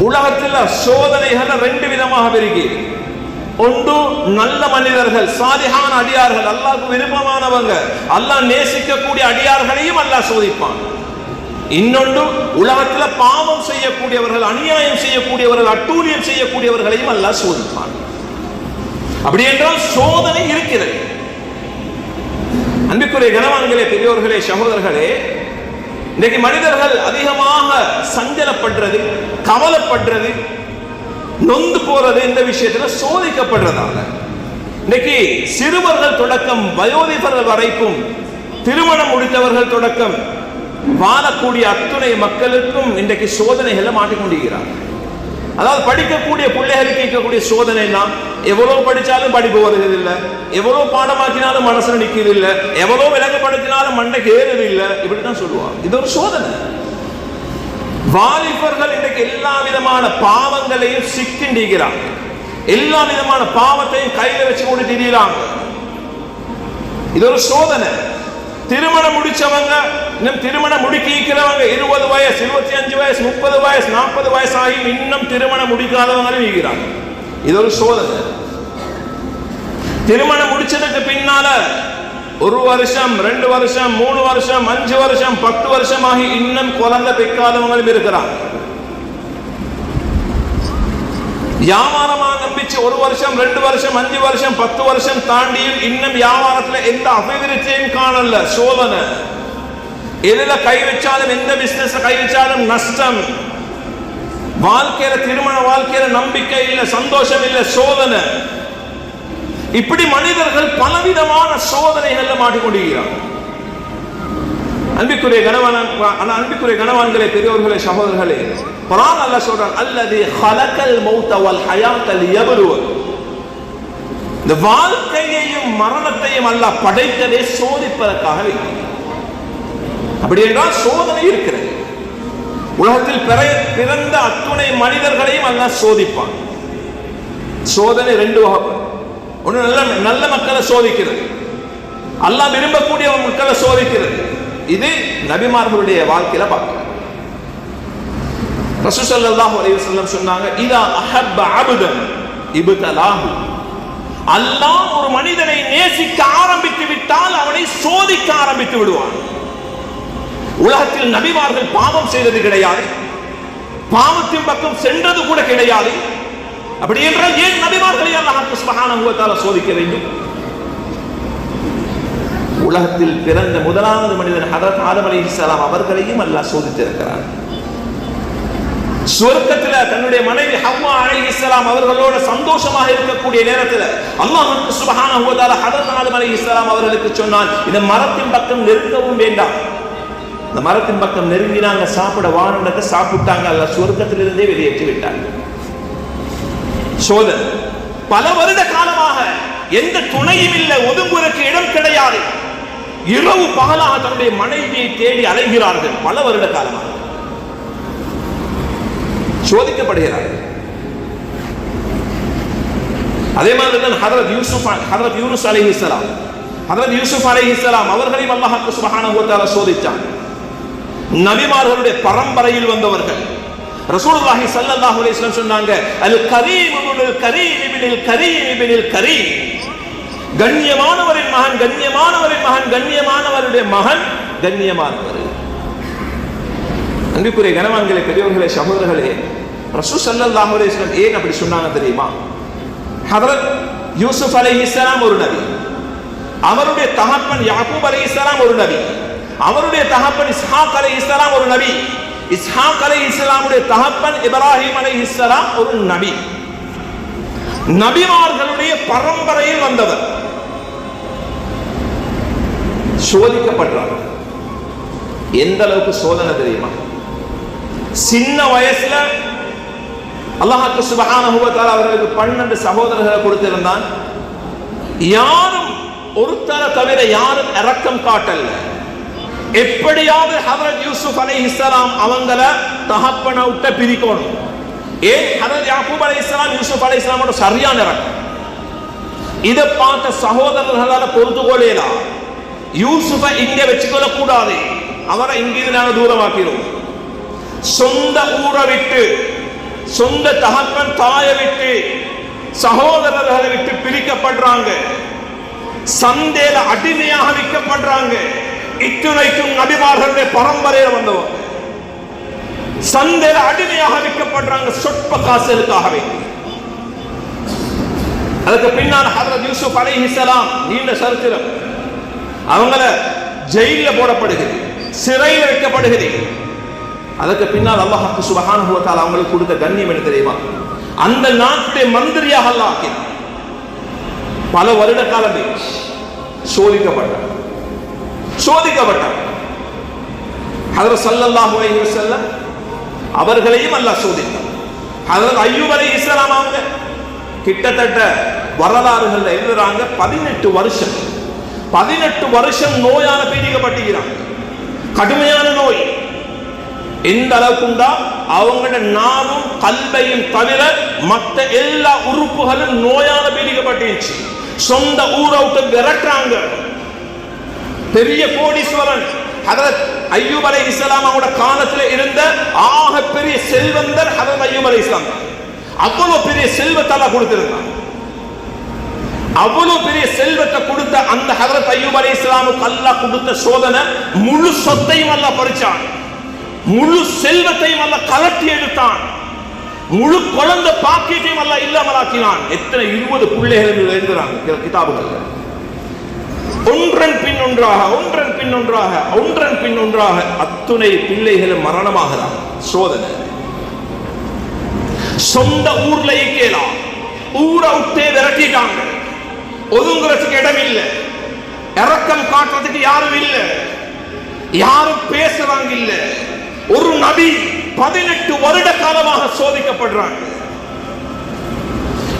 உலகத்தில் சோதனைகள் ரெண்டு விதமாக பெருகி. ஒன்று நல்ல மனிதர்கள் சாதிகான அடியார்கள் அல்லாஹ்வுக்கு விருப்பமானவங்க. அல்லாஹ் நேசிக்கக்கூடிய அடியார்களையும் அல்லாஹ் சோதிப்பான். இன்னொன்று உலகத்துல பாவம் செய்யக்கூடியவர்கள் அநியாயம் செய்யக்கூடியவர்கள் அட்டூழியம் செய்யக்கூடியவர்களையும் அல்லாஹ் சோதிப்பான். அப்படி என்றால் சோதனை இருக்கிறது. அன்புக்குரிய கனவான்களே பெரியோர்களே சகோதரர்களே இன்னைக்கு மனிதர்கள் அதிகமாக சஞ்சலப்படுறது கவலைப்படுறது நொந்து போறது இந்த விஷயத்துல சோதிக்கப்படுறதால. இன்னைக்கு சிறுவர்கள் தொடக்கம் வயோதிபர்கள் வரைக்கும் திருமணம் முடித்தவர்கள் தொடக்கம் வாழக்கூடிய அத்துணை மக்களுக்கும் இன்றைக்கு சோதனைகளை மாட்டிக்கொண்டிருக்கிறார்கள். அதாவது படிக்கக்கூடிய பிள்ளைகளுக்கு இருக்கக்கூடிய சோதனைனா எவ்வளவு படிச்சாலும் படிப்பு வருகிறது இல்லை எவ்வளவு பாடமாக்கினாலும் மனசுல நிக்கிறது இல்ல எவ்வளவு விளங்கப்படுத்தினாலும் மண்டைக்கு ஏறுது இல்ல இப்படிதான் சொல்லுவாங்க. இது ஒரு சோதனை. வாலிபர்கள் இன்றைக்கு எல்லா விதமான பாவங்களையும் சிக்கிண்டிருக்கிறாங்க எல்லா விதமான பாவத்தையும் கையில வச்சு கொண்டு திரியிறாங்க. இது ஒரு சோதனை. திருமணம் முடிச்சவங்க இன்னும் திருமணம் முடிக்கிறவங்க இருபது வயசு இருபத்தி அஞ்சு வயசு முப்பது வயசு நாற்பது வயசு ஆகி இன்னும் திருமணம் முடிக்காதவங்களும் இருக்கிறாங்க. இது ஒரு சோதனை. திருமணம் முடிச்சதுக்கு பின்னால ஒரு வருஷம் ரெண்டு வருஷம் மூணு வருஷம் அஞ்சு வருஷம் பத்து வருஷம் ஆகி இன்னும் குழந்தை பெக்காதவங்களும் இருக்கிறாங்க. வியாபாரமா நம்பிச்சு ஒரு வருஷம் ரெண்டு வருஷம் அஞ்சு வருஷம் பத்து வருஷம் தாண்டியும் இன்னும் வியாபாரத்துல எந்த அபிவிருத்தியும் காணல. சோதனை. எதுல கை வச்சாலும் எந்த பிசினஸ் கை வச்சாலும் நஷ்டம். வாழ்க்கையில திருமண வாழ்க்கையில நம்பிக்கை இல்ல சந்தோஷம் இல்ல சோதனை. இப்படி மனிதர்கள் பலவிதமான சோதனைகள்ல மாட்டிக்கொண்டிருக்கிறார்கள். அன்பிக்குரிய கணவன் அன்பிக்குரிய கணவான்களே பெரியவர்களே சகோதரர்களே குரான் அல்ல சொல்றான் அல்லது ஹலக்கல் மௌத்தவல் ஹயாத்தல் எவருவர் இந்த வாழ்க்கையையும் மரணத்தையும் அல்ல படைத்ததே சோதிப்பதற்காக அப்படி என்றால் சோதனை இருக்கிறது. உலகத்தில் பிற- பிறந்த அத்துணை மனிதர்களையும் அல்ல சோதிப்பான். சோதனை ரெண்டு வகைப்படும். ஒன்று நல்ல நல்ல மக்களை சோதிக்கிறது. அல்ல விரும்பக்கூடிய மக்களை சோதிக்கிறது. இது நபிமார்களுடைய வாழ்க்கையில பார்க்கலாம் ரசூல் அலைஹி வஸல்லம் சொன்னாங்க இதா அஹப்ப அபுதன் அல்லாஹ் ஒரு மனிதனை நேசிக்க ஆரம்பித்து விட்டால் அவனை சோதிக்க ஆரம்பித்து விடுவான். உலகத்தில் நபிமார்கள் பாவம் செய்தது கிடையாது. பாவத்தின் பக்கம் சென்றது கூட கிடையாது. அப்படி என்றால் ஏன் நபிமார்களை அல்லாஹ் சுப்ஹானஹு வ தஆலா சோதிக்க வேண்டும்? உலகத்தில் பிறந்த முதலாவது மனிதன் ஹதரத் ஆதம் இஸ்லாம் அவர்களையும் அல்லாஹ் சோதித்திருக்கிறார் சுவர்க்கத்தில் தன்னுடைய மனைவி ஹவ்வா இஸ்லாம் அவர்களோட சந்தோஷமாக இருக்கக்கூடிய நேரத்துல அல்லாஹ் சுபஹான வ தஆலா ஹதரத் ஆதம் இஸ்லாம் அவர்களுக்கு சொன்னான் இந்த மரத்தின் பக்கம் நெருங்கவும் வேண்டாம். இந்த மரத்தின் பக்கம் நெருங்கினாங்க சாப்பிட வானத்தை சாப்பிட்டாங்க அல்ல சுவர்க்கத்திலிருந்தே வெளியேற்றி விட்டாங்க சோதன் பல வருட காலமாக எந்த துணையும் இல்லை ஒதுங்குவதற்கு இடம் கிடையாது. இரவு பகலாக தன்னுடைய மனைவியை தேடி அலைகிறார்கள் பல வருட காலமாக. சோதிக்கப்படுகிறார்கள் அதே மாதிரி தான் ஹதரத் யூசுப் ஹதரத் யூனுஸ் அலைஹிஸ்ஸலாம் ஹதரத் யூசுப் அலைஹிஸ்ஸலாம் அவர்களையும் அல்லாஹ் சுபஹான வ தஆலா நபிமார்களுடைய பரம்பரையில் வந்தவர்கள். ரசூலுல்லாஹி ஸல்லல்லாஹு அலைஹி வஸல்லம் சொன்னாங்க அல் கரீம் இப்னுல் கரீம் இப்னுல் கரீம் இப்னுல் கரீம். கண்ணியமானவரின் மகன் கண்ணியமானவரின் மகன் கண்ணியமானவருடைய மகன் கண்ணியமானவர். அன்புக்குரிய கனவான்களே பெரியவர்களே சகோதரர்களே ரசூ ஸல்லல்லாஹு அலைஹி ஏன் அப்படி சொன்னாங்க தெரியுமா? ஹதரத் யூசுப் அலைஹிஸ்ஸலாம் ஒரு நபி. அவருடைய தகப்பன் யாக்கூப் இஸ்லாம் ஒரு நபி. அவருடைய தகப்பன் இஸ்ஹாக் இஸ்லாம் ஒரு நபி. இஸ்ஹாக் இஸ்லாமுடைய தகப்பன் இப்ராஹிம் அலைஹிஸ்ஸலாம் ஒரு நபி. நபிமார்களுடைய பரம்பரையில் வந்தவர். சோதிக்கப்படுறாங்க எந்த அளவுக்கு சோதனை தெரியுமா? சின்ன வயசுல அல்லாஹாக்கு சுபஹானஹு வ அவர்களுக்கு பன்னெண்டு சகோதரர்களை கொடுத்திருந்தான். யாரும் ஒருத்தரை தவிர யாரும் இறக்கம் காட்டல. எப்படியாவது ஹதரத் யூசுப் அலைஹிஸ்ஸலாம் அவங்கள தகப்பன விட்ட பிரிக்கணும். ஏன்? ஹதரத் யாக்கூப் அலைஹிஸ்ஸலாம் யூசுப் அலைஹிஸ்ஸலாமோட சரியான இறக்கம் இதை பார்த்த சகோதரர்களால பொறுத்து யூசுஃபை இங்க வச்சுக்கொள்ளக்கூடாது அவரை இங்கிருந்து நாங்க தூரமாக்கிறோம் சொந்த ஊரை விட்டு சொந்த தகப்பன் தாயை விட்டு சகோதரர்களை விட்டு பிரிக்கப்படுறாங்க சந்தையில அடிமையாக விற்கப்படுறாங்க இத்துணைக்கும் நபிமார்களுடைய பரம்பரையில வந்தவங்க சந்தையில அடிமையாக விற்கப்படுறாங்க சொற்ப காசுகளுக்காக வேண்டி அதுக்கு பின்னால் ஹதரத் யூசுப் அலைஹிஸ்ஸலாம் நீண்ட சரித்திரம் அவங்கள ஜெயில போடப்படுகிறது சிறையில் வைக்கப்படுகிறது. அதற்கு பின்னால் அல்லாஹ் சுபஹானஹு அவங்களுக்கு கொடுத்த கண்ணியம் என்ன தெரியுமா? அந்த நாட்டை மந்திரியாக அல்லாக்கி பல வருட காலமே சோதிக்கப்பட்டார் சோதிக்கப்பட்டார் ஹதரத் சல்லல்லாஹு அலைஹி வஸல்லம் அவர்களையும் அல்லாஹ் சோதித்தார் ஹதரத் அய்யூப் அலைஹிஸ்ஸலாம் அவங்க கிட்டத்தட்ட வரலாறுகள்ல எழுதுறாங்க பதினெட்டு வருஷம். பதினெட்டு வருஷம் நோயால பீடிக்கப்பட்டிருக்கிறாங்க கடுமையான நோய். எந்த அளவுக்குண்டா அவங்களோட நானும் கல்வையும் தவிர மற்ற எல்லா உறுப்புகளும் நோயால பீடிக்கப்பட்டுச்சு சொந்த ஊரை விட்டு விரட்டுறாங்க. பெரிய கோடீஸ்வரன் ஹதரத் ஐயூப் அலை இஸ்லாம் அவங்களோட காலத்துல இருந்த ஆக பெரிய செல்வந்தர் ஹதரத் ஐயூப் அலை இஸ்லாம் அவ்வளவு பெரிய செல்வத்தால கொடுத்திருந்தாங்க அவ்வளவு பெரிய செல்வத்தை கொடுத்த அந்த ஹதரத் ஐயூப் அலி இஸ்லாமுக்கு அல்லாஹ் கொடுத்த சோதனை முழு சொத்தையும் அல்லாஹ் பறிச்சான். முழு செல்வத்தையும் அல்லாஹ் கலட்டி எடுத்தான். முழு குழந்தை பாக்கியத்தையும் அல்லாஹ் இல்லாமலாக்கினான் எத்தனை இருபது பிள்ளைகள் எழுதுறாங்க? கிதாபுகள். ஒன்றன் பின் ஒன்றாக ஒன்றன் பின் ஒன்றாக ஒன்றன் பின் ஒன்றாக அத்துணை பிள்ளைகளும் மரணமாகலாம். சோதனை. சொந்த ஊர்ல கேலாம் ஊரை விட்டே விரட்டிட்டாங்க. ஒதுங்குறதுக்கு இடம் இல்லை இறக்கம் காட்டுறதுக்கு யாரும் இல்லை. யாரும் பேசுறாங்க இல்ல. ஒரு நபி பதினெட்டு வருட காலமாக சோதிக்கப்படுறாங்க.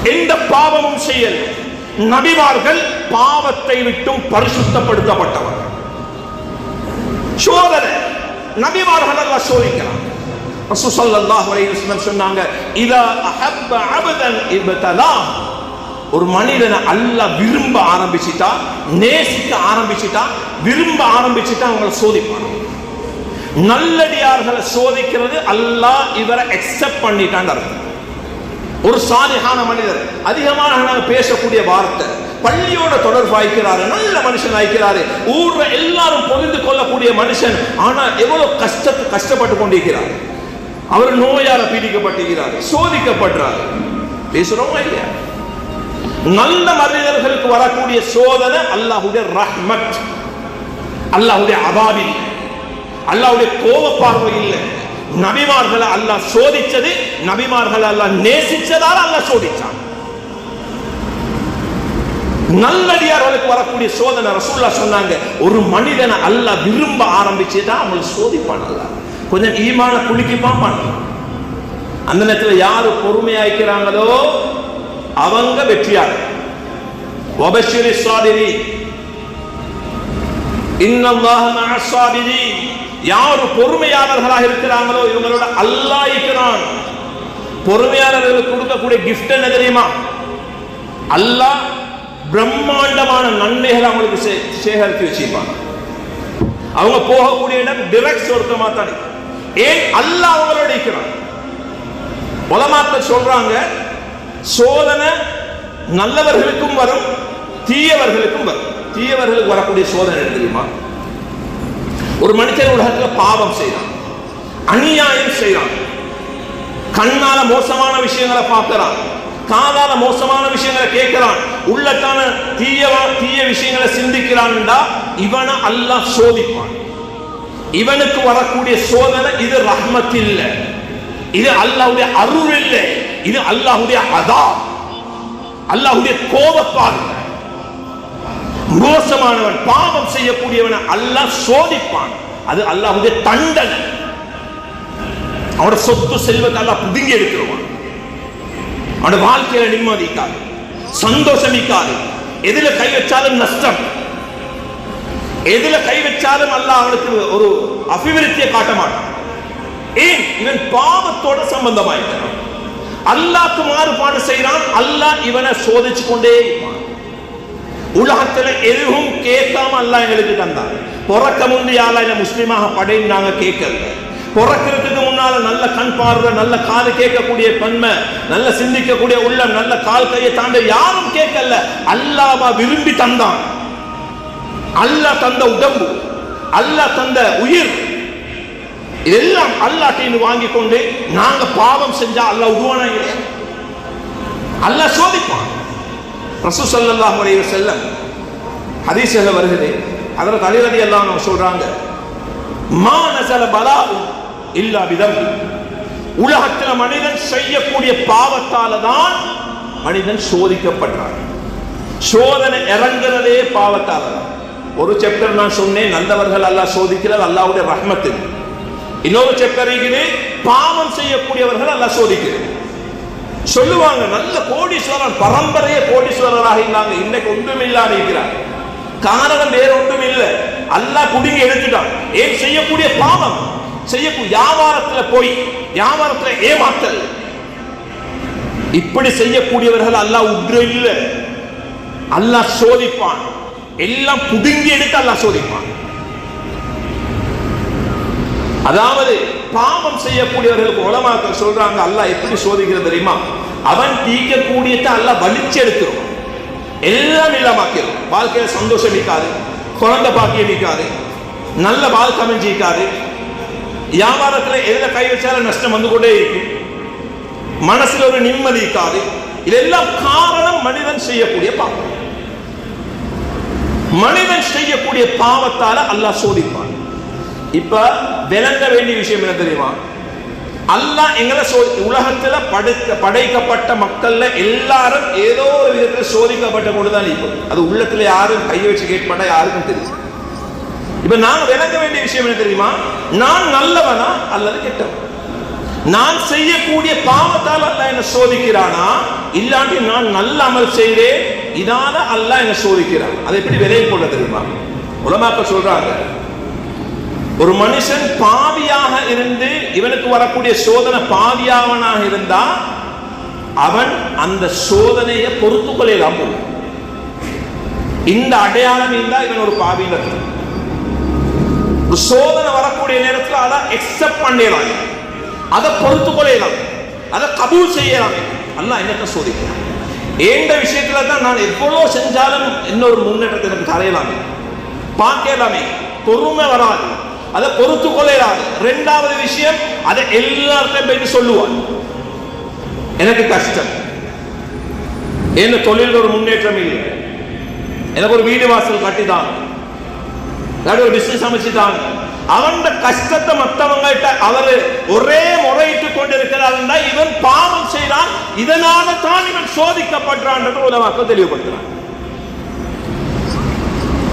எந்த பாவமும் செய்யல். நபிமார்கள் பாவத்தை விட்டும் பரிசுத்தப்படுத்தப்பட்டவர் சோதனை. நபிமார்கள் அல்ல சோதிக்கிறார் ரசூல் ஸல்லல்லாஹு அலைஹி வஸல்லம் சொன்னாங்க இதா அஹப்ப அபதன் இப்தலா. ஒரு மனிதனை அல்ல விரும்ப ஆரம்பிச்சிட்டா நேசிக்க ஆரம்பிச்சிட்டா விரும்ப ஆரம்பிச்சிட்டா அவங்கள சோதிப்பான் நல்லடியார்களை சோதிக்கிறது அல்லாஹ் இவரை அக்செப்ட் பண்ணிட்டான்னு அர்த்தம். ஒரு சாதிகான மனிதர் அதிகமாக நாங்கள் பேசக்கூடிய வார்த்தை பள்ளியோட தொடர்பு ஆய்க்கிறாரு நல்ல மனுஷன் ஆய்க்கிறாரு ஊர்ல எல்லாரும் பொழுது கொள்ளக்கூடிய மனுஷன் ஆனா எவ்வளவு கஷ்டத்து கஷ்டப்பட்டு கொண்டிருக்கிறார். அவர் நோயால பீடிக்கப்பட்டிருக்கிறார் சோதிக்கப்படுறாரு. பேசுறோமா இல்லையா? நல்ல மனிதர்களுக்கு வரக்கூடிய சோதனை அல்லாஹுடைய ரஹ்மத். அல்லாஹுடைய அபாவில் அல்லாஹுடைய கோப பார்வை இல்லை. நபிமார்களை அல்லாஹ் சோதிச்சது நபிமார்களை அல்லாஹ் நேசிச்சதால் அல்லாஹ் சோதிச்சான் நல்லடியார்களுக்கு வரக்கூடிய சோதனை ரசூல்லா சொன்னாங்க ஒரு மனிதனை அல்லாஹ் விரும்ப ஆரம்பிச்சுதான் அவங்களை சோதிப்பான் அல்லாஹ். கொஞ்சம் ஈமான குளிக்கு பார்ப்பான் அந்த நேரத்தில் யாரு பொறுமையாய்க்கிறாங்களோ அவங்க வெற்றியாளர். வபஷிரி சாதிரி இன்னல்லாஹ மஅ ஸாபிரீன் யார் பொறுமையாளர்களாக இருக்கிறாங்களோ இவங்களோட அல்லாஹ் இருக்கிறான் பொறுமையாளர்களுக்கு கொடுக்கக்கூடிய கிஃப்ட் என்ன தெரியுமா? அல்லாஹ் பிரம்மாண்டமான நன்மைகளை அவங்களுக்கு சே- சேகரித்து வச்சிருப்பாங்க. அவங்க போகக்கூடிய இடம் டிரெக்ட் சொர்க்கமா தான் ஏன்? அல்லாஹ் அவங்களோட இருக்கிறான். உலமாக்கள் சொல்றாங்க சோதனை நல்லவர்களுக்கும் வரும் தீயவர்களுக்கும் வரும். தீயவர்களுக்கு வரக்கூடிய சோதனை தெரியுமா? ஒரு மனுஷன் உலகத்தில் பாவம் செய்யறான் அநியாயம் செய்யறான் கண்ணால மோசமான விஷயங்களை பார்க்கறான் காதால மோசமான விஷயங்களை கேட்கிறான் உள்ளத்தான தீய தீய விஷயங்களை சிந்திக்கிறான்டா இவனை அல்லாஹ் சோதிப்பான். இவனுக்கு வரக்கூடிய சோதனை இது ரஹ்மத் இல்ல. இது அல்லாவுடைய அருள் இல்லை. இது அல்லாஹுடைய அதா அல்லாஹுடைய கோபப்பார்வை மோசமானவன் பாவம் செய்யக்கூடியவனை அல்லாஹ் சோதிப்பான். அது அல்லாஹுடைய தண்டனை. அவனோட சொத்து செல்வத்தை அல்லாஹ் புதுங்கி எடுத்துருவான். அவனோட வாழ்க்கையில நிம்மதிக்காது சந்தோஷமிக்காது எதுல கை வச்சாலும் நஷ்டம். எதுல கை வச்சாலும் அல்லாஹ் அவனுக்கு ஒரு அபிவிருத்தியை காட்ட மாட்டான். ஏன்? இவன் பாவத்தோட சம்பந்தமாயிருக்கிறான் அல்லாக்கு மாறுபாடு செய்யறான் அல்லாஹ் இவனை சோதிச்சு கொண்டே இருப்பான். உலகத்துல எதுவும் கேட்காம அல்லாஹ் எங்களுக்கு தந்தான் பிறக்க முந்தைய ஆளா என்ன முஸ்லீமாக படைன்னு நாங்க கேட்கல. பிறக்கிறதுக்கு முன்னால நல்ல கண் பார்வை நல்ல காது கேட்கக்கூடிய பன்மை நல்ல சிந்திக்கக்கூடிய உள்ளம் நல்ல கால் கையை தாண்ட யாரும் கேட்கல. அல்லாவா விரும்பி தந்தான். அல்லாஹ் தந்த உடம்பு அல்லாஹ் தந்த உயிர் இதெல்லாம் அல்லாட்டின்னு வாங்கி கொண்டு நாங்க பாவம் செஞ்சா அல்லாஹ் உருவானா இல்லையா அல்லாஹ் சோதிப்பான். ரசூ ஸல்லல்லாஹு அலைஹி வஸல்லம் ஹதீஸ்ல வருகிறது. அதற்கு தலைவதி எல்லாம் நம்ம சொல்றாங்க மா நசல பலா இல்லா விதம் உலகத்தில் மனிதன் செய்யக்கூடிய பாவத்தால தான் மனிதன் சோதிக்கப்படுறான். சோதனை இறங்குறதே பாவத்தால தான் ஒரு சாப்டர் நான் சொன்னேன் நல்லவர்கள் அல்லாஹ் சோதிக்கிறது அல்லாவுடைய ரஹ்மத்து. இன்னொரு சாப்டர் பாவம் செய்யக்கூடியவர்கள் அல்லாஹ் சோதிக்கிறது சொல்லுவாங்க நல்ல கோடீஸ்வரன் பரம்பரையே கோடீஸ்வரராக இருந்தாங்க. இன்னைக்கு ஒன்றும் இல்லாத இருக்கிறார். காரணம் வேற ஒன்றும் இல்லை. அல்லாஹ் குடுங்கி எடுத்துட்டான். ஏன் செய்யக்கூடிய பாவம்? செய்யக்கூடிய வியாபாரத்துல போய் வியாபாரத்துல ஏமாத்தல். இப்படி செய்யக்கூடியவர்கள் அல்லாஹ் உற்று இல்லை. அல்லாஹ் சோதிப்பான். எல்லாம் புடுங்கி எடுத்து அல்லா சோதிப்பான். அதாவது பாவம் செய்யக்கூடியவர்களுக்கு உலமாக்கள் சொல்றாங்க அல்லாஹ் எப்படி சோதிக்கிறது தெரியுமா? அவன் தீக்கக்கூடியதை அல்லாஹ் வலிச்சு எடுத்துரும். எல்லாம் இல்லாமக்கிடும் வாழ்க்கையில சந்தோஷம் இருக்காது குழந்தை பாக்கியம் இருக்காது நல்ல வாழ்க்கை அமைஞ்சு இருக்காது வியாபாரத்துல எதுல கை வச்சாலும் நஷ்டம் வந்து கொண்டே இருக்கும். மனசுல ஒரு நிம்மதி இருக்காது. இதெல்லாம் காரணம் மனிதன் செய்யக்கூடிய பாவம். மனிதன் செய்யக்கூடிய பாவத்தால அல்லாஹ் சோதிப்பான். இப்ப விளங்க வேண்டிய விஷயம் என்ன தெரியுமா? அல்லாஹ் எங்களை சோதி உலகத்துல படைக்க படைக்கப்பட்ட மக்கள்ல எல்லாரும் ஏதோ ஒரு விதத்துல சோதிக்கப்பட்ட கொண்டுதான் இப்போ. அது உள்ளத்துல யாரும் கையை வச்சு கேட்பாட்டா யாருக்கும் தெரியும் இப்ப நான் விளங்க வேண்டிய விஷயம் என்ன தெரியுமா? நான் நல்லவனா அல்லது கெட்டவன்? நான் செய்யக்கூடிய பாவத்தால் அல்ல என்ன சோதிக்கிறானா? இல்லாட்டி நான் நல்ல அமல் செய்தேன் இதால அல்லாஹ் என்ன சோதிக்கிறான். அதை எப்படி விலையை கொள்ள தெரியுமா? உலமாக்க சொல்றாங்க ஒரு மனுஷன் பாவியாக இருந்து இவனுக்கு வரக்கூடிய சோதனை பாவியாவனாக இருந்தா அவன் அந்த சோதனையை பொறுத்து கொள்ளலாம் இந்த அடையாளம் இருந்தா இவன் ஒரு பாவியில் ஒரு சோதனை வரக்கூடிய நேரத்தில் அதை எக்ஸெப்ட் பண்ணிடலாம் அதை பொறுத்து கொள்ளலாம் அதை கபூல் செய்யலாம் அல்ல என்னத்தை சோதிக்கிறான்? ஏண்ட விஷயத்துல தான் நான் எவ்வளவு செஞ்சாலும் இன்னொரு முன்னேற்றத்தை எனக்கு தரையலாமே பார்க்கலாமே. பொறுமை வராது. அதை பொறுத்து கொள்ளலாது ரெண்டாவது விஷயம் அதை எல்லார்ட்டையும் போயிட்டு சொல்லுவான் எனக்கு கஷ்டம். என்ன தொழில் ஒரு முன்னேற்றம் இல்லை. எனக்கு ஒரு வீடு வாசல் கட்டிதான் ஒரு பிசினஸ் அமைச்சுட்டாங்க. அவன் கஷ்டத்தை மற்றவங்கள்ட்ட அவரு ஒரே முறையிட்டு கொண்டிருக்கிறார் இவன் பாவம் செய்கிறான் இதனால தான் இவன் சோதிக்கப்படுறான்றது உலமாக்க தெளிவுபடுத்துறான்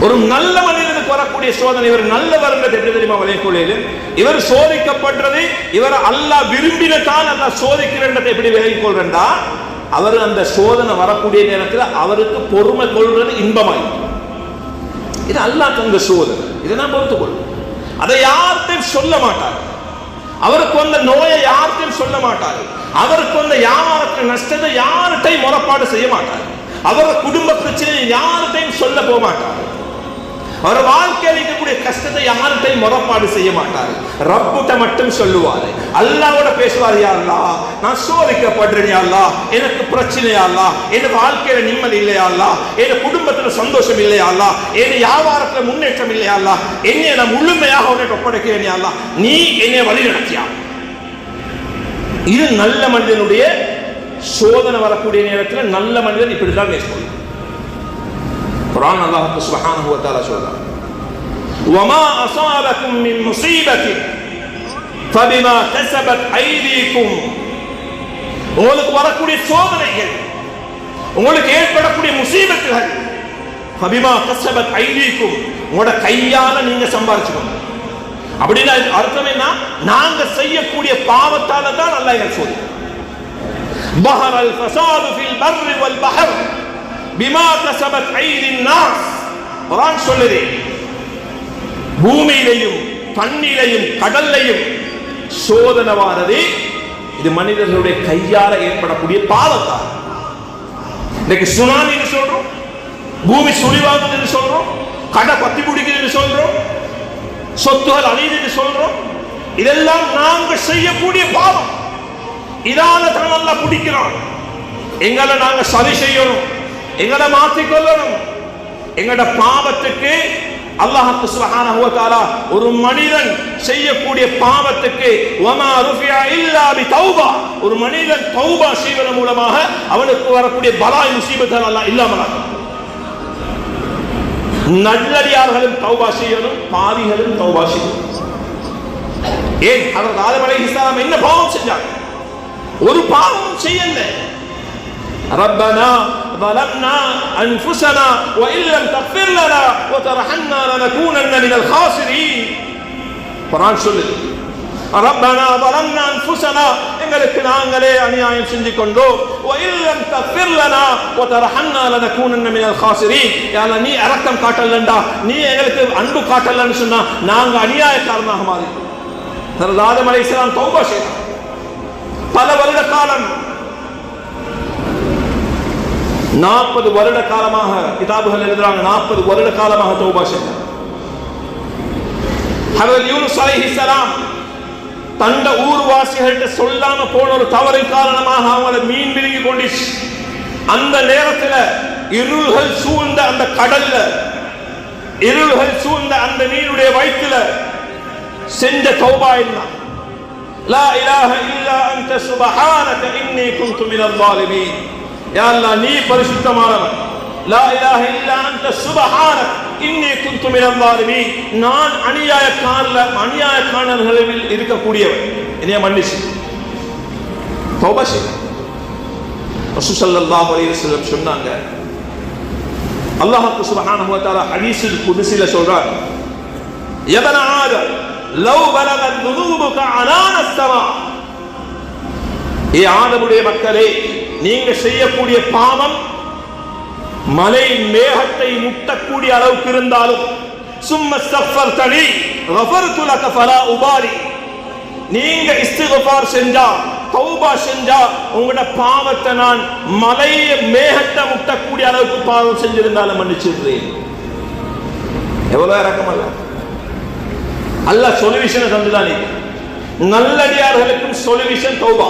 ஒரு நல்ல மனிதனுக்கு வரக்கூடிய சோதனை இவர் நல்லவர் என்றது எப்படி தெரியுமா விளையக்கூடியது இவர் சோதிக்கப்படுறது இவர் அல்லாஹ் விரும்பினதான் அல்லாஹ் சோதிக்கிறன்றதை எப்படி விலகிக் கொள்றா அவர் அந்த சோதனை வரக்கூடிய நேரத்தில் அவருக்கு பொறுமை கொள்வது இன்பமாய். இது அல்லாஹ் தந்த சோதனை. இதை நான் பொறுத்து கொள்ளும். அதை யார்கிட்டையும் சொல்ல மாட்டார். அவருக்கு வந்த நோயை யார்கிட்டையும் சொல்ல மாட்டார். அவருக்கு வந்த யாருக்கு நஷ்டத்தை யார்கிட்டையும் முறப்பாடு செய்ய மாட்டார். அவர் குடும்ப பிரச்சனையை யார்கிட்டையும் சொல்ல போக மாட்டார். அவர் வாழ்க்கையில் இருக்கக்கூடிய கஷ்டத்தை யார்கிட்டையும் முறப்பாடு செய்ய மாட்டார். ரப்புட்ட மட்டும் சொல்லுவாரு. அல்லாவோட பேசுவார் யாருலா நான் சோதிக்கப்படுறேன் யாருலா எனக்கு பிரச்சனையாலா என் வாழ்க்கையில நிம்மதி இல்லையாள்லா என் குடும்பத்துல சந்தோஷம் இல்லையாள்லா என் வியாபாரத்துல முன்னேற்றம் இல்லையாள்லா என்னை நான் முழுமையாக உன்னை ஒப்படைக்கிறேன் யாருலா நீ என்னை வழி நடத்தியா? இது நல்ல மனிதனுடைய சோதனை வரக்கூடிய நேரத்தில் நல்ல மனிதன் இப்படிதான் பேசுவாங்க குரான் அல்லாஹ் சுப்ஹானஹு வ தஆலா சொல்றான் وما أصابكم من مصيبة فبما كسبت أيديكم உங்களுக்கு வரக்கூடிய சோதனைகள் உங்களுக்கு ஏற்படக்கூடிய முசீபத்துகள் ஃபபிமா கசபத் ஐதீக்கும் உங்களோட கையால நீங்க சம்பாரிச்சுக்கணும் அப்படின்னா அர்த்தம் என்ன நாங்க செய்யக்கூடிய பாவத்தால தான் அல்லாஹ் எங்களை சோதிக்கும் பஹர் அல் ஃபசாது ஃபில் பர்ரி வல் பஹர் பிமா கசபத் ஐதின் நாஸ் குர்ஆன் சொல்லுது. பூமியிலையும் தண்ணிலையும் கடல்லையும் சோதனவானது இது மனிதர்களுடைய கையால ஏற்படக்கூடிய பாவத்தான் இன்னைக்கு சுனாமின்னு சொல்றோம் பூமி சுழிவாகுதுன்னு சொல்றோம் கடை பத்தி பிடிக்குதுன்னு சொல்றோம் சொத்துகள் அழியுதுன்னு சொல்றோம் இதெல்லாம் நாங்க செய்யக்கூடிய பாவம். இதால தான் நல்லா பிடிக்கிறோம் எங்களை நாங்க சரி செய்யணும். எங்களை மாற்றிக்கொள்ளணும் எங்களோட பாவத்துக்கு அல்லாஹு சுபஹானஹு தஆலா ஒரு மனிதன் செய்யக்கூடிய பாவத்துக்கு வமா ருஃபியா இல்லா பி தௌபா ஒரு மனிதன் தௌபா செய்வதன் மூலமாக அவனுக்கு வரக்கூடிய பலாய் முசீபத்தை அல்லாஹ் இல்லாமல் நல்லடியார்களும் தௌபா செய்யணும் பாவிகளும் தௌபா செய்யணும். ஏன்? அவர் ஆதம் அலைஹிஸ்ஸலாம் என்ன பாவம் செஞ்சாங்க? ஒரு பாவம் செய்யல. ربنا ظلمنا أنفسنا وإن لم تغفر لنا وترحمنا لنكونن من الخاسرين குர்ஆன் சொல்லுது ربنا ظلمنا أنفسنا எங்களுக்கு நாங்களே அநியாயம் செஞ்சு கொண்டோம் وإن لم تغفر لنا وترحمنا لنكونن من الخاسرين யா அல்லாஹ் நீ இரக்கம் காட்டலண்டா நீ எங்களுக்கு அன்பு காட்டலன்னு சொன்னா நாங்க அநியாயக்காரனாக மாறிடுவோம் ஆதம் அலைஹிஸ்ஸலாம் தௌபா செய்தார் பல வருட காலம் நாற்பது வருட காலமாக கிதாபுகள் எழுதுறாங்க. நாற்பது வருட காலமாக தௌபா செய்தார் ஹதரத் யூனுஸ் அலைஹிஸ்ஸலாம் தண்ட ஊர்வாசிகள்கிட்ட சொல்லாம போன ஒரு தவறு காரணமாக அவங்கள மீன் விழுங்கி கொண்டிச்சு. அந்த நேரத்தில் இருள்கள் சூழ்ந்த அந்த கடல்ல இருள்கள் சூழ்ந்த அந்த மீனுடைய வயிற்றுல செஞ்ச தௌபா என்ன லா இலாஹ இல்லா அன்த சுபஹானக இன்னி குன்து மினல் ஸாலிமீன். யா அல்லாஹ் நீ பரிசுத்தமானவன் லா இலாஹ இல்லா அன்த சுபஹானக. இன்னி குன்து மினல் ஸாலிமீன். நான் அநியாயக்காரல அநியாயக்காரர்களில் இருக்கக்கூடியவன் என்னைய மன்னிச்சு? தௌபா செய். ரசூல் ஸல்லல்லாஹு அலைஹி வஸல்லம் சொன்னாங்க. அல்லாஹ் சுப்ஹானஹு வ தஆலா ஹதீஸில் குத்ஸில சொல்றார். யபன ஆதம் லவ் பலகத் துனூபுக அனான ஸமா. ஏ ஆதமுடைய மக்களே நீங்க செய்யக்கூடிய பாவம் மலை மேகத்தை முட்டக்கூடிய அளவுக்கு இருந்தாலும் சும்ம சஃபர் தனி ரஃபர் லக ஃபலா உபாரி. நீங்க இஸ்திக்ஃபார் செஞ்சா தௌபா செஞ்சா உங்களோட பாவத்தை நான் மலையை மேகத்தை முட்டக்கூடிய அளவுக்கு பாவம் செஞ்சிருந்தாலும் மன்னிச்சிடுறேன். எவ்வளவு இறக்கம் அல்ல அல்லாஹ் சொல்யூஷனை தந்துதான் நீ நல்லடியார்களுக்கும் சொல்யூஷன் தௌபா.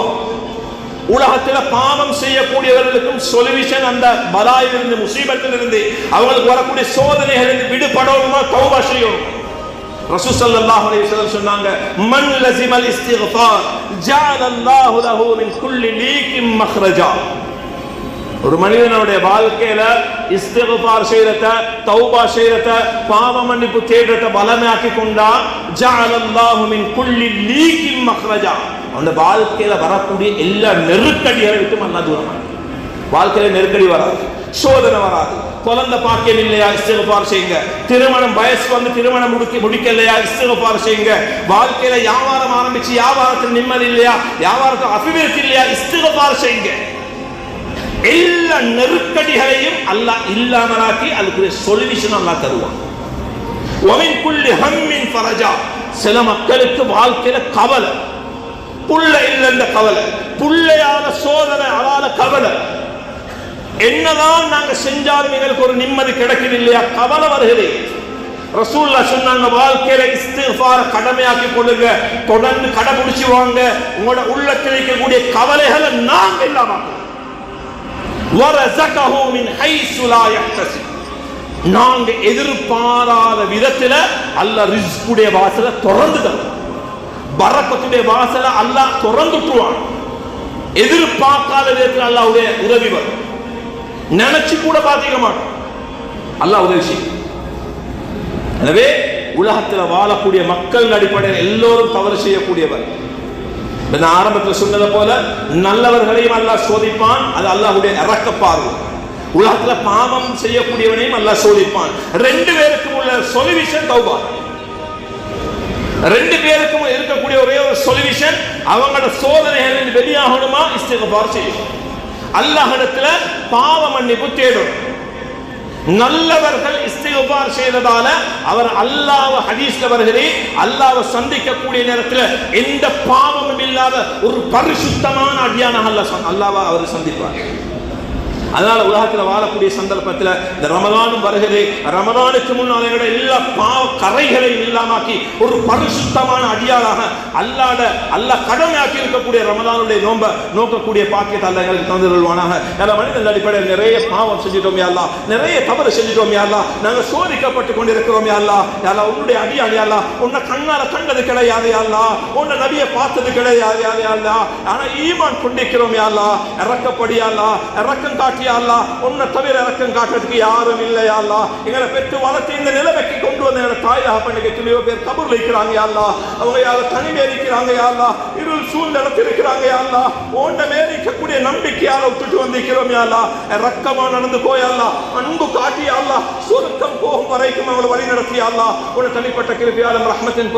உலகத்துல பாவம் செய்யக்கூடியவர்களுக்கும் சொல்யூஷன் அந்த பலாயிலிருந்து முசீபத்திலிருந்து அவங்களுக்கு வரக்கூடிய சோதனைகளிலிருந்து விடுபடணுமா? தௌபா செய்யணும். ரசூல் ஸல்லல்லாஹு அலைஹி வஸல்லம் சொன்னாங்க மன் லஸிமல் இஸ்திக்ஃபார் ஜஅல அல்லாஹு லஹு மின் குல்லி லீக்கின் மக்ரஜா ஒரு மனிதனுடைய வாழ்க்கையில இஸ்திகபார் செய்யறத தௌபா செய்யறத பாவ மன்னிப்பு தேடுறத பலமாக்கி கொண்டா ஜஅல அல்லாஹு மின் குல்லி மக்ரஜா அந்த வாழ்க்கையில வரக்கூடிய எல்லா நெருக்கடிகளை விட்டு மன்ன தூரம் வாழ்க்கையில நெருக்கடி வராது சோதனை வராது. குழந்தை பாக்கியம் இல்லையா? இஸ்திகபார் செய்யுங்க. திருமணம் வயசு வந்து திருமணம் முடிக்க முடிக்கலையா? இஸ்திகபார் செய்யுங்க. வாழ்க்கையில வியாபாரம் ஆரம்பிச்சு வியாபாரத்தில் நிம்மதி இல்லையா? வியாபாரத்தில் அபிவிருத்தி இல்லையா? இஸ்திகபார் செய்யுங்க. எல்லா நெருக்கடிகளையும் அல்லாஹ் இல்லாமலாக்கி அதுக்குரிய சொல்யூஷன் அல்லாஹ் தருவான். ஒமின் குள்ளி ஹம்மின் ஃபரஜா சில மக்களுக்கு வாழ்க்கையில கவலை. புள்ள இல்லைன்ற கவலை. புள்ளையால சோதனை அதால கவலை. என்னதான் நாங்க செஞ்சாலும் எங்களுக்கு ஒரு நிம்மதி கிடைக்குது இல்லையா? கவலை வருகிறது. ரசூல்லா சொன்னாங்க வாழ்க்கையில இஸ்திஃபார கடமையாக்கி கொள்ளுங்க. தொடர்ந்து கடைபிடிச்சு வாங்க. உங்களோட உள்ளத்தில் இருக்கக்கூடிய கவலைகளை நாங்க இல்லாமல் வரசகஹு மின் ஹைசு லா யஹ்தசிப் நாங்க எதிர்பாராத விதத்துல அல்லாஹ் ரிஸ்குடைய வாசல திறந்து தரும். பரக்கத்துடைய வாசல அல்லாஹ் திறந்துட்டுவான் எதிர்பார்க்காத விதத்தில் அல்லாஹ்வுடைய உதவி வரும். நினைச்சு கூட பாத்திக்க மாட்டோம். அல்லாஹ் உதவி செய்யும். எனவே உலகத்தில் வாழக்கூடிய மக்கள் அடிப்படையில் எல்லோரும் தவறு செய்யக்கூடியவர். நான் ஆரம்பத்தில் சொன்னதை போல நல்லவர்களையும் அல்லாஹ் சோதிப்பான். அது அல்லாஹ்வுடைய இறக்கப்பார்வை உலகத்துல பாவம் செய்யக்கூடியவனையும் அல்லாஹ் சோதிப்பான். ரெண்டு பேருக்கும் உள்ள சொல்யூஷன் தௌபா. ரெண்டு பேருக்கும் இருக்கக்கூடிய ஒரே ஒரு சொல்யூஷன் அவங்களோட சோதனைகளில் வெளியாகணுமா? இஸ்திகபார் செய்யும் அல்லாஹிடத்துல பாவ மன்னிப்பு தேடும் நல்லவர்கள் இஸ்திகபார் செய்ததால அவர் அல்லாஹ் ஹதீஸ்ல வருகிறே அல்லாஹ்வை சந்திக்கக்கூடிய நேரத்தில் எந்த பாவமும் இல்லாத ஒரு பரிசுத்தமான அடியான அல்லாஹ் அல்லாஹ் அவர் சந்திப்பார். அதனால உலகத்தில் வாழக்கூடிய சந்தர்ப்பத்தில் இந்த ரமலானும் வருகிறது. ரமலானுக்கு முன்னால் எங்களோட எல்லா பாவ கரைகளையும் இல்லாமாக்கி ஒரு பரிசுத்தமான அடியாளாக அல்லாட அல்ல கடமையாக்கி இருக்கக்கூடிய ரமலானுடைய நோம்ப நோக்கக்கூடிய பாக்கியத்தை அல்ல எங்களுக்கு தந்து கொள்வானாக எல்லா மனிதன் அடிப்படையில் நிறைய பாவம் செஞ்சிட்டோம் யாரா நிறைய தவறு செஞ்சிட்டோம் யாரா நாங்கள் சோதிக்கப்பட்டு கொண்டிருக்கிறோம் யாரா யாரா உன்னுடைய அடியாள் யாரா உன்னை கண்ணால கண்டது கிடையாது யாரா உன்னை நபியை பார்த்தது கிடையாது யாரு யாழ்லா ஆனா ஈமான் கொண்டிருக்கிறோம் யாரா இறக்கப்படியாள்லா இறக்கம் காட்டியாள்லா உன்னை தவிர இறக்கம் காட்டுறதுக்கு யாரும் இல்லை யாழ்லா எங்களை பெற்று வளர்த்து இந்த நிலைமைக்கு கொண்டு வந்த எங்களை தாய் தகப்பனுக்கு எத்தனையோ பேர் கபூர்ல இருக்கிறாங்க யாழ்லா அவங்க யார தனிமே இருக்கிறாங்க யாழ்லா இருள் சூழ்ந்த இடத்தில் இருக்கிறாங்க யாழ்லா உன்னை மேல இருக்கக்கூடிய நம்பிக்கையால விட்டுட்டு வந்திருக்கிறோம் யாழ்லா ரக்கமா நடந்து போயாள்லா அன்பு காட்டி யாழ்லா சொருக்கம் போகும் வரைக்கும் அவங்களை வழி நடத்தி யாழ்லா உன்னை தனிப்பட்ட கிருப்பியாலும் ரஹ்மத்தின்